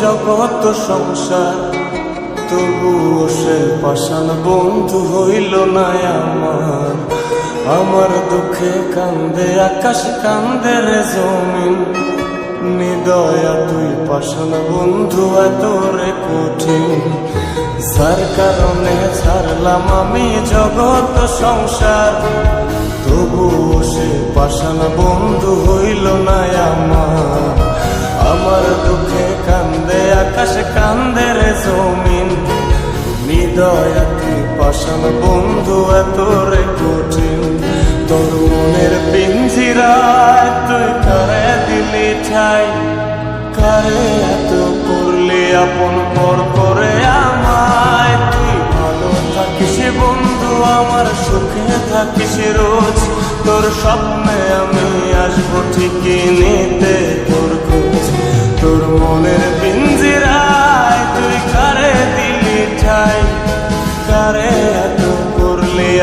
জগৎ সংসার। তবুও সে পাষাণ বন্ধু হইল না আমার। আমার দুঃখে কান্দে, আকাশ কান্দে রে জমিন। নিদয়া তুই পাষাণ বন্ধু, এত রে কঠিন। যার কারণে ছাড়লাম আমি জগৎ সংসার। তবুও সে পাষাণ বন্ধু হইল না আমার। আমার দুঃখে কান্দে, আকাশ কান্দে রে জমিন। হৃদয়া তুই পাষাণ বন্ধু এত রে কঠিন। তোর মনের পিঞ্জিরায় তুই কারে দিলি ঠাই? কারে এত করলি আপন পর করে আমায়? তুই ভালো থাকিস বন্ধু, আমার সুখে থাকিস রোজ। তোর স্বপ্নে আমি আসব ঠিকই নিতে।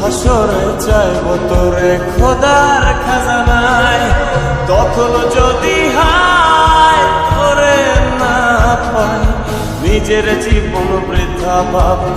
হাসরে চাইব তোরে খোদার খাজানায়। তখন যদি হায়, তোরে না পাই নিজের জীবন বৃদ্ধা ভাব্য